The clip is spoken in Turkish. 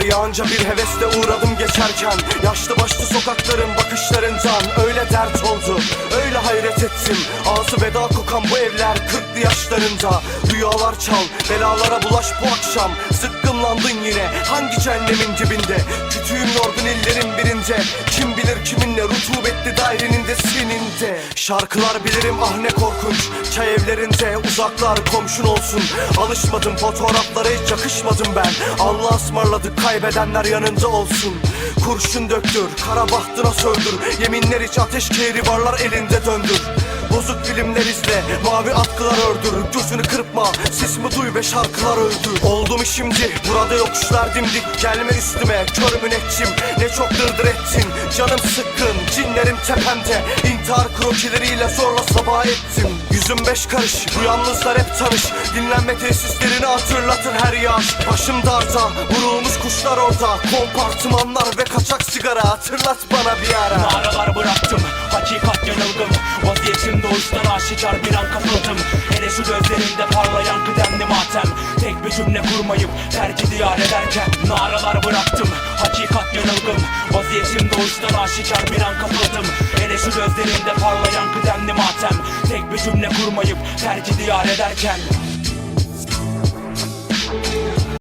yağınca bir hevesle uğradım geçerken. Yaşlı başlı sokakların bakışlarından Öyle dert oldu öyle hayret ettim. Ağzı veda kokan bu evler kırklı yaşlarında. Rüyalar çal belalara bulaş bu akşam. Zıkkımlandın yine hangi cehennemin dibinde? Kütüğüm yorgun illerin birinde. Kim bilir kiminle rutubetli dairenin de senin de Şarkılar bilirim ah ne korkunç. Çay evlerinde uzaklar komşun olsun. Alışmadım fotoğraflara hiç yakışmadım ben. Allah ısmarladık kaybedenler yanında olsun. Kurşun döktür kara bahtına söndür. Yeminler iç ateş kehri varlar elinde döndür. Bozuk filmler izle mavi atkılar ördür. Gözünü kırpma ve şarkılar öldür Oldu mu şimdi burada yokuşlar dimdik. Gelme üstüme kör müneccim Ne çok dırdır ettin. Canım sıkkın cinlerim tepemde. İntihar krokileriyle zorla sabah ettim. Yüzüm beş karış bu yalnızlar hep tanış. Dinlenme tesislerini hatırlatır her yaz Başım darda vurulmuş kuşlar orada. Kompartımanlar ve kaçak sigara Hatırlat bana bir ara. Naralar bıraktım hakikat yanılgım. Vaziyetim doğuştan aşikar bir an kapıldım Hele şu gözlerinde cümle kurmayıp terk diyar ederken Naralar bıraktım. Hakikat yanılgım Vaziyetim doğuştan aşikar bir an kapıldım. Hele şu gözlerinde parlayan kıdemli matem. Tek bir cümle kurmayıp terk diyar ederken